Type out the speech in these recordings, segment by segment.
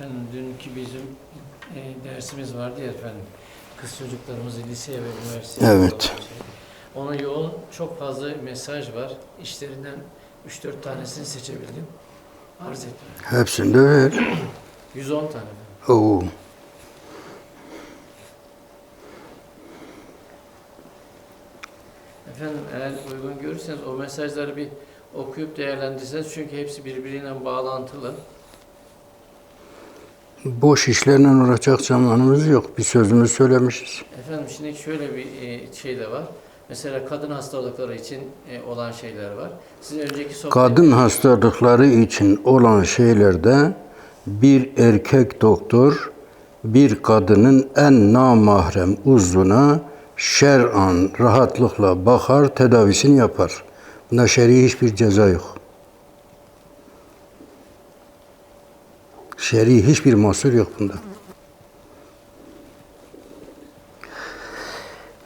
Efendim dünkü bizim e, dersimiz vardı ya efendim. Kız çocuklarımızı liseye ve üniversiteye Evet. Ona yoğun çok fazla mesaj var. İşlerinden 3-4 tanesini seçebildim. Arz ettim. Hepsini de ver. 110 tane. Oo. Efendim eğer uygun görürseniz o mesajları bir okuyup değerlendirseniz çünkü hepsi birbiriyle bağlantılı. Boş işlerle uğraşacak zamanımız yok. Bir sözümüz söylemişiz. Efendim şimdi şöyle bir e, şey de var. Mesela kadın hastalıkları için e, olan şeyler var. Sizin önceki sohbet... Kadın hastalıkları için olan şeylerde bir erkek doktor bir kadının en namahrem uzvuna şer'an rahatlıkla bakar, tedavisini yapar. Bunda şer'i hiçbir ceza yok. Şer'i hiçbir mahsur yok bunda.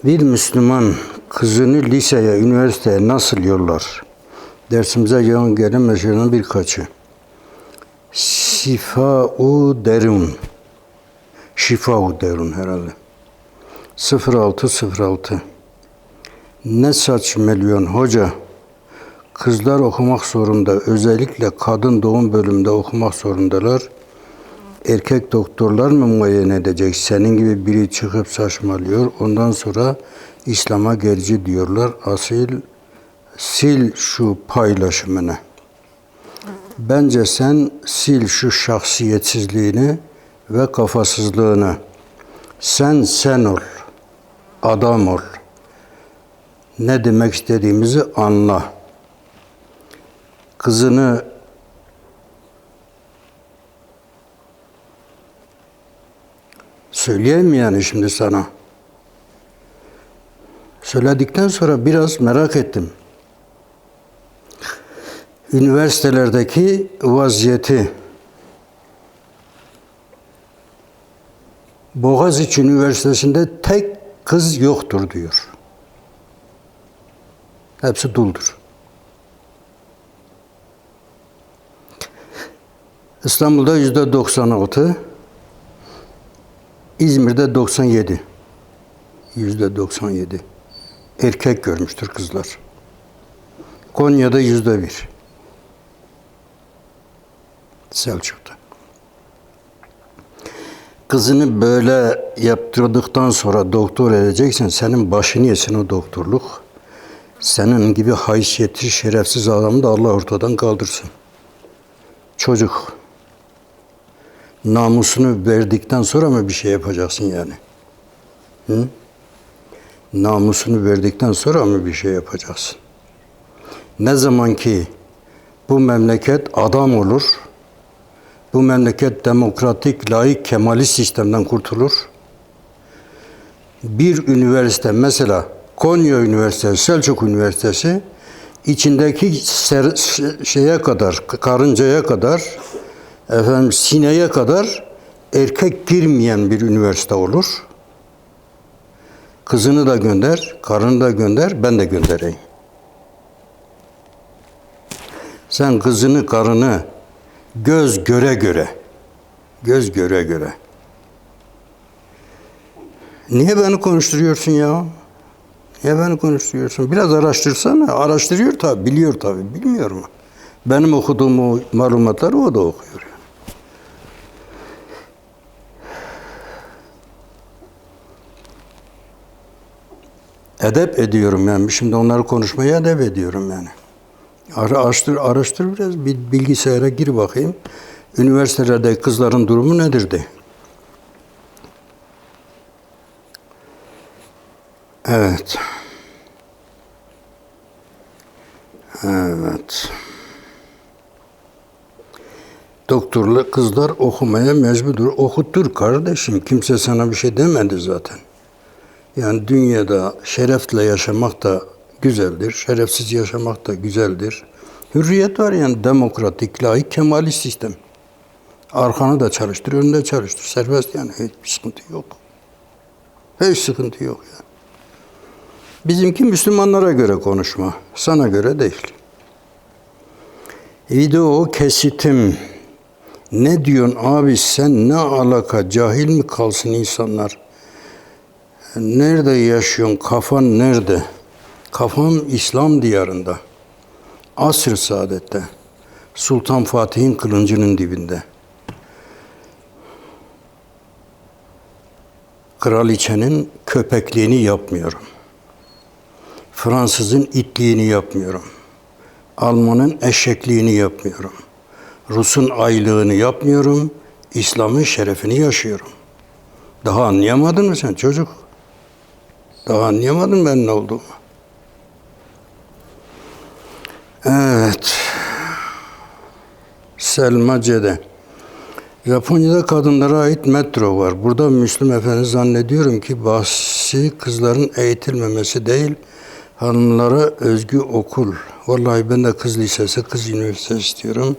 Bir Müslüman kızını liseye, üniversiteye nasıl yollar? Dersimize yoğun gelen meselelerden birkaçı. Şifau derun. Şifau derun herhalde. 0606 Ne saç milyon hoca Kızlar okumak zorunda. Özellikle kadın doğum bölümünde okumak zorundalar. Erkek doktorlar mı muayene edecek? Senin gibi biri çıkıp saçmalıyor. Ondan sonra İslam'a gerici diyorlar. Asil sil şu paylaşımını. Bence sen sil şu şahsiyetsizliğini ve kafasızlığını. Sen sen ol. Adam ol. Ne demek istediğimizi anla. Kızını Söyleyeyim yani şimdi sana? Söyledikten sonra biraz merak ettim. Üniversitelerdeki vaziyeti Boğaziçi Üniversitesi'nde tek kız yoktur diyor. Hepsi duldur. İstanbul'da yüzde 96, İzmir'de 97. Yüzde 97. Erkek görmüştür kızlar. Konya'da yüzde bir. Selçuk'ta. Kızını böyle yaptırdıktan sonra doktor edeceksen senin başını yesin o doktorluk. Senin gibi haysiyetli, şerefsiz adamı da Allah ortadan kaldırsın. Çocuk namusunu verdikten sonra mı bir şey yapacaksın yani? Hı? Namusunu verdikten sonra mı bir şey yapacaksın? Ne zaman ki bu memleket adam olur, bu memleket demokratik, layık, kemalist sistemden kurtulur. Bir üniversite mesela Konya Üniversitesi, Selçuk Üniversitesi içindeki ser, şeye kadar, karıncaya kadar efendim sineye kadar erkek girmeyen bir üniversite olur. Kızını da gönder, karını da gönder, ben de göndereyim. Sen kızını, karını göz göre göre, göz göre göre. Niye beni konuşturuyorsun ya? Niye beni konuşturuyorsun? Biraz araştırsana. Araştırıyor tabi, biliyor tabi. Bilmiyor mu? Benim okuduğum o malumatları o da okuyor. Edep ediyorum yani. Şimdi onları konuşmaya edep ediyorum yani. Ara, araştır, araştır biraz. Bir bilgisayara gir bakayım. Üniversitelerde kızların durumu nedir de. Evet. Evet. Doktorlu kızlar okumaya mecburdur. Okuttur kardeşim. Kimse sana bir şey demedi zaten. Yani dünyada şerefle yaşamak da güzeldir. Şerefsiz yaşamak da güzeldir. Hürriyet var yani demokratik, layık, kemalist sistem. Arkanı da çalıştır, önünde de çalıştır. Serbest yani hiçbir sıkıntı yok. Hiç sıkıntı yok yani. Bizimki Müslümanlara göre konuşma. Sana göre değil. Video kesitim Ne diyorsun abi sen ne alaka cahil mi kalsın insanlar? Nerede yaşıyorsun? Kafan nerede? Kafam İslam diyarında. Asr saadette. Sultan Fatih'in kılıncının dibinde. Kraliçenin köpekliğini yapmıyorum. Fransızın itliğini yapmıyorum. Almanın eşekliğini yapmıyorum. Rus'un aylığını yapmıyorum. İslam'ın şerefini yaşıyorum. Daha anlayamadın mı sen çocuk? Daha anlayamadın ben ne olduğumu. Evet. Selma Cede. Japonya'da kadınlara ait metro var. Burada Müslüm Efendi zannediyorum ki bahsi kızların eğitilmemesi değil, hanımlara özgü okul. Vallahi ben de kız lisesi, kız üniversitesi istiyorum.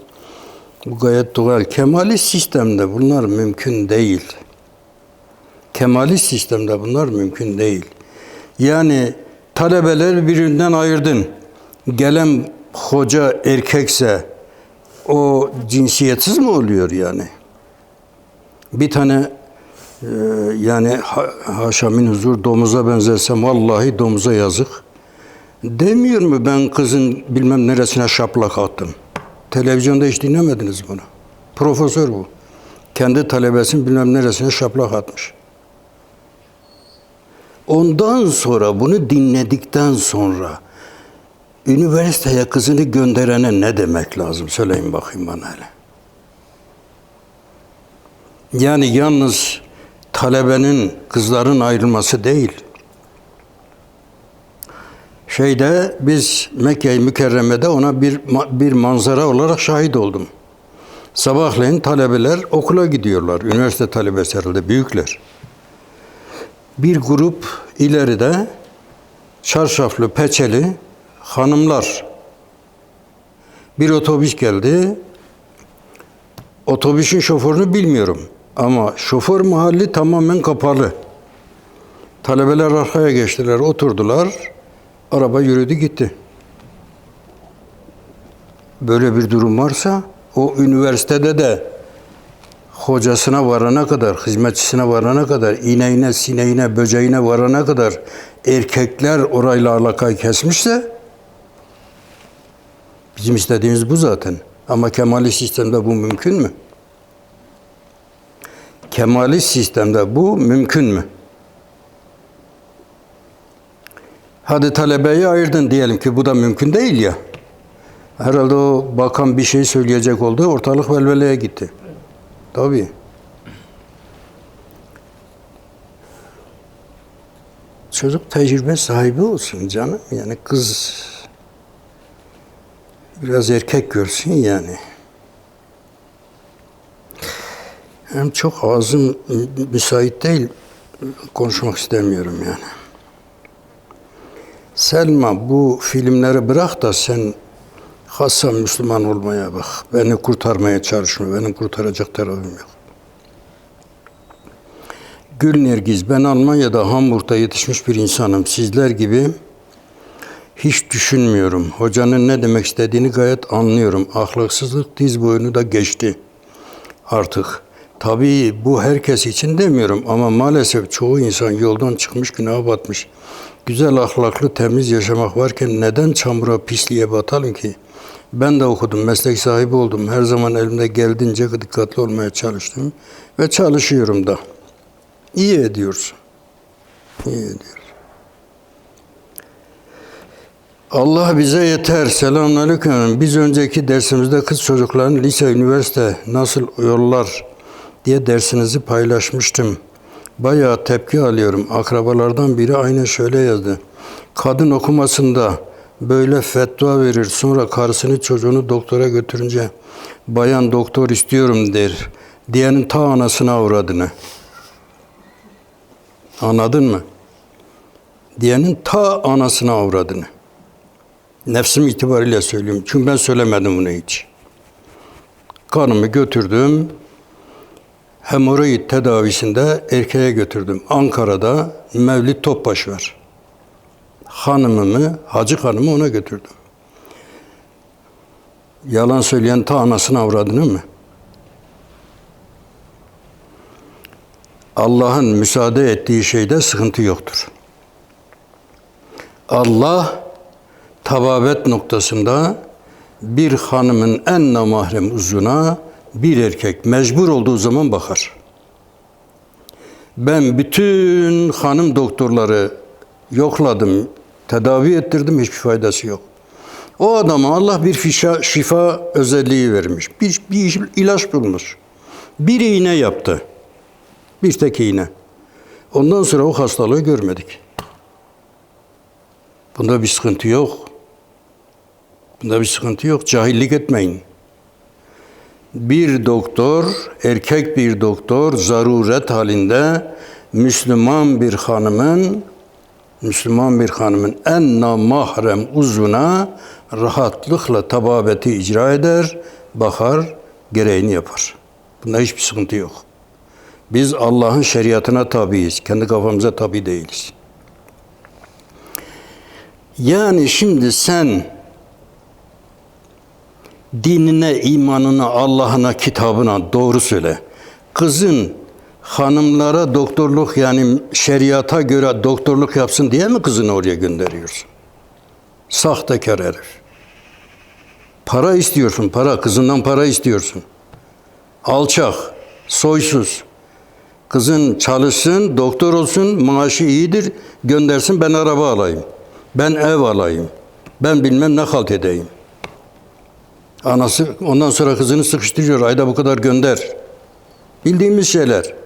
Bu gayet doğal. Kemalist sistemde bunlar mümkün değil. Kemalist sistemde bunlar mümkün değil. Yani talebeler birbirinden ayırdın. Gelen hoca erkekse o cinsiyetsiz mi oluyor yani? Bir tane e, yani ha, huzur domuza benzersem vallahi domuza yazık. Demiyor mu ben kızın bilmem neresine şaplak attım. Televizyonda hiç dinlemediniz bunu. Profesör bu. Kendi talebesinin bilmem neresine şaplak atmış. Ondan sonra bunu dinledikten sonra üniversiteye kızını gönderene ne demek lazım? Söyleyin bakayım bana hele. Yani yalnız talebenin, kızların ayrılması değil. Şeyde biz Mekke-i Mükerreme'de ona bir bir manzara olarak şahit oldum. Sabahleyin talebeler okula gidiyorlar. Üniversite talebesi herhalde büyükler. Bir grup ileride çarşaflı, peçeli hanımlar. Bir otobüs geldi. Otobüsün şoförünü bilmiyorum. Ama şoför mahalli tamamen kapalı. Talebeler arkaya geçtiler, oturdular. Araba yürüdü gitti. Böyle bir durum varsa o üniversitede de hocasına varana kadar, hizmetçisine varana kadar, ineğine, sineğine, böceğine varana kadar erkekler orayla alakayı kesmişse bizim istediğimiz bu zaten. Ama Kemalist sistemde bu mümkün mü? Kemalist sistemde bu mümkün mü? Hadi talebeyi ayırdın diyelim ki bu da mümkün değil ya. Herhalde o bakan bir şey söyleyecek oldu, ortalık velveleye gitti. Tabii. Çocuk tecrübe sahibi olsun canım. Yani kız biraz erkek görsün yani. Hem çok ağzım müsait değil, konuşmak istemiyorum yani. Selma bu filmleri bırak da sen hassa Müslüman olmaya bak. Beni kurtarmaya çalışma. Benim kurtaracak tarafım yok. Gül Nergiz, ben Almanya'da Hamburg'da yetişmiş bir insanım. Sizler gibi hiç düşünmüyorum. Hocanın ne demek istediğini gayet anlıyorum. Ahlaksızlık diz boyunu da geçti artık. Tabii bu herkes için demiyorum ama maalesef çoğu insan yoldan çıkmış, günaha batmış. Güzel ahlaklı, temiz yaşamak varken neden çamura, pisliğe batalım ki? Ben de okudum, meslek sahibi oldum. Her zaman elimde geldiğince dikkatli olmaya çalıştım. Ve çalışıyorum da. İyi ediyorsun. İyi ediyorsun. Allah bize yeter. Selamünaleyküm. Biz önceki dersimizde kız çocukların lise, üniversite nasıl yollar diye dersinizi paylaşmıştım. Bayağı tepki alıyorum. Akrabalardan biri aynen şöyle yazdı. Kadın okumasında böyle fetva verir. Sonra karısını çocuğunu doktora götürünce bayan doktor istiyorum der. Diyenin ta anasına uğradığını. Anladın mı? Diyenin ta anasına uğradığını. Nefsim itibariyle söylüyorum. Çünkü ben söylemedim bunu hiç. Kanımı götürdüm. Hemoroid tedavisinde erkeğe götürdüm. Ankara'da Mevlid Topbaş var. Hanımımı, Hacı Hanım'ı ona götürdüm. Yalan söyleyen ta anasına avradını mı? Allah'ın müsaade ettiği şeyde sıkıntı yoktur. Allah tababet noktasında bir hanımın en namahrem uzuna bir erkek mecbur olduğu zaman bakar. Ben bütün hanım doktorları yokladım, tedavi ettirdim, hiçbir faydası yok. O adama Allah bir fişa, şifa özelliği vermiş. Bir, bir ilaç bulmuş. Bir iğne yaptı. Bir tek iğne. Ondan sonra o hastalığı görmedik. Bunda bir sıkıntı yok. Bunda bir sıkıntı yok. Cahillik etmeyin. Bir doktor, erkek bir doktor zaruret halinde Müslüman bir hanımın Müslüman bir hanımın en namahrem uzvuna rahatlıkla tababeti icra eder, bakar, gereğini yapar. Bunda hiçbir sıkıntı yok. Biz Allah'ın şeriatına tabiiz. Kendi kafamıza tabi değiliz. Yani şimdi sen dinine, imanına, Allah'ına, kitabına doğru söyle. Kızın hanımlara doktorluk yani şeriata göre doktorluk yapsın diye mi kızını oraya gönderiyorsun? Sahtekar herif. Para istiyorsun, para. Kızından para istiyorsun. Alçak, soysuz. Kızın çalışsın, doktor olsun, maaşı iyidir, göndersin ben araba alayım. Ben ev alayım. Ben bilmem ne halt edeyim. Anası ondan sonra kızını sıkıştırıyor. Ayda bu kadar gönder. Bildiğimiz şeyler.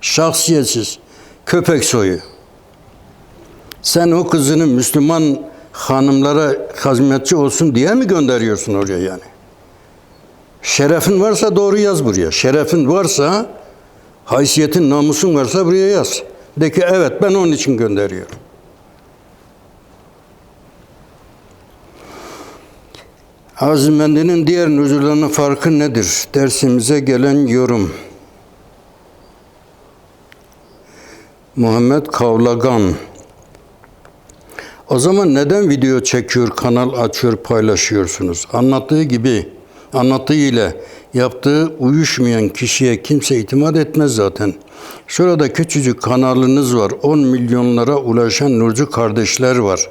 Şahsiyetsiz. Köpek soyu. Sen o kızını Müslüman hanımlara hizmetçi olsun diye mi gönderiyorsun oraya yani? Şerefin varsa doğru yaz buraya. Şerefin varsa, haysiyetin, namusun varsa buraya yaz. De ki evet ben onun için gönderiyorum. Azimendinin diğer nüzullerinin farkı nedir? Dersimize gelen yorum. Muhammed Kavlagan. O zaman neden video çekiyor, kanal açıyor, paylaşıyorsunuz? Anlattığı gibi, anlattığı ile yaptığı uyuşmayan kişiye kimse itimat etmez zaten. Şurada küçücük kanalınız var. 10 milyonlara ulaşan Nurcu kardeşler var.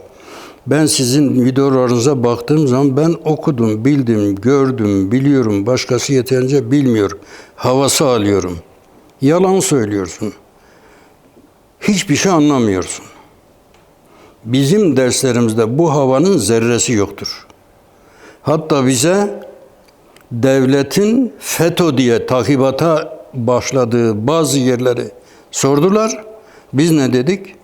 Ben sizin videolarınıza baktığım zaman ben okudum, bildim, gördüm, biliyorum. Başkası yeterince bilmiyor. Havası alıyorum. Yalan söylüyorsun. Hiçbir şey anlamıyorsun. Bizim derslerimizde bu havanın zerresi yoktur. Hatta bize devletin FETÖ diye takibata başladığı bazı yerleri sordular. Biz ne dedik?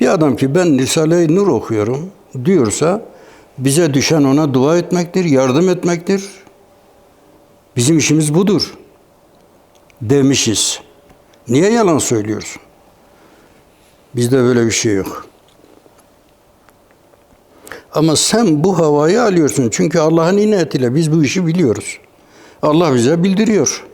Bir adam ki ben Risale-i Nur okuyorum diyorsa bize düşen ona dua etmektir, yardım etmektir. Bizim işimiz budur. Demişiz. Niye yalan söylüyorsun? Bizde böyle bir şey yok. Ama sen bu havayı alıyorsun. Çünkü Allah'ın inayetiyle biz bu işi biliyoruz. Allah bize bildiriyor.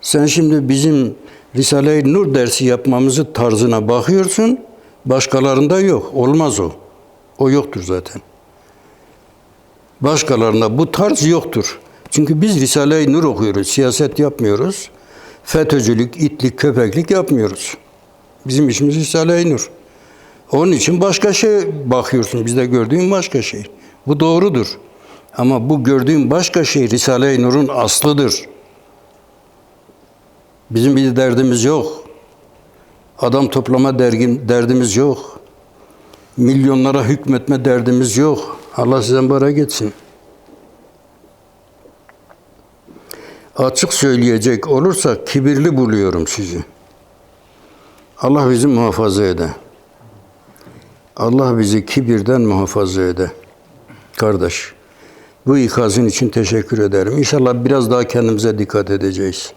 Sen şimdi bizim Risale-i Nur dersi yapmamızı tarzına bakıyorsun. Başkalarında yok. Olmaz o. O yoktur zaten. Başkalarında bu tarz yoktur. Çünkü biz Risale-i Nur okuyoruz. Siyaset yapmıyoruz. FETÖ'cülük, itlik, köpeklik yapmıyoruz. Bizim işimiz Risale-i Nur. Onun için başka şey bakıyorsun. Bizde gördüğün başka şey. Bu doğrudur. Ama bu gördüğün başka şey Risale-i Nur'un aslıdır. Bizim bir derdimiz yok. Adam toplama dergin, derdimiz yok. Milyonlara hükmetme derdimiz yok. Allah sizden bara geçsin. Açık söyleyecek olursa kibirli buluyorum sizi. Allah bizi muhafaza ede. Allah bizi kibirden muhafaza ede. Kardeş, bu ikazın için teşekkür ederim. İnşallah biraz daha kendimize dikkat edeceğiz.